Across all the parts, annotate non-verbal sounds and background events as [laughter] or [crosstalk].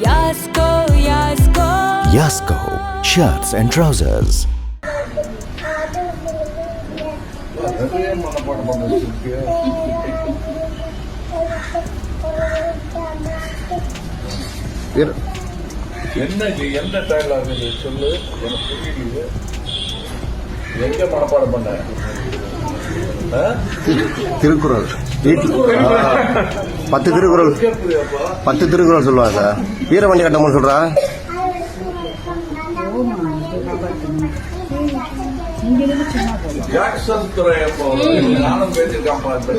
Yasko, Yasko. Yasko shirts and trousers. [laughs] என்ன என்ன dialogue சொல்லு எனக்கு புரியலையே எங்க மனப்பாடம் பண்ண? திருக்குறள். பத்து திருக்குறள். பத்து திருக்குறள் சொல்லுவாங்க. வீரமணி கட்டமன் சொல்றா. ஜாக்சன் துறை அப்போ நானும் பேசியிருக்கான் பார்த்து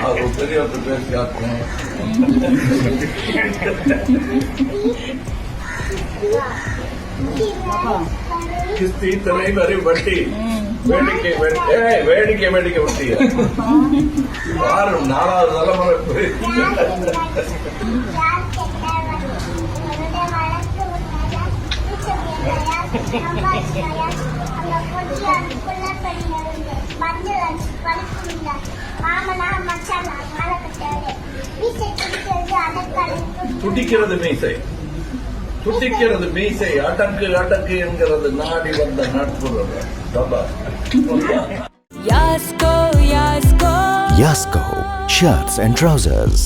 அவர் பெரியவர் பேசி காட்டுறேன் கிஸ்தி திரை வரி வட்டி வேடிக்கை வே- ஏய், வேடிக்கை வேடிக்கை வட்டி பாரு நாலாவது தலைமுறை துடிக்கிறது மீசை. துடிக்கிறது மீசை அடக்கு அடக்கு என்கிறது நாடி வந்த நட்புறவு யாஸ்கோ யாஸ்கோ. யாஸ்கோ ஷர்ட்ஸ் அண்ட் ட்ரௌசர்ஸ்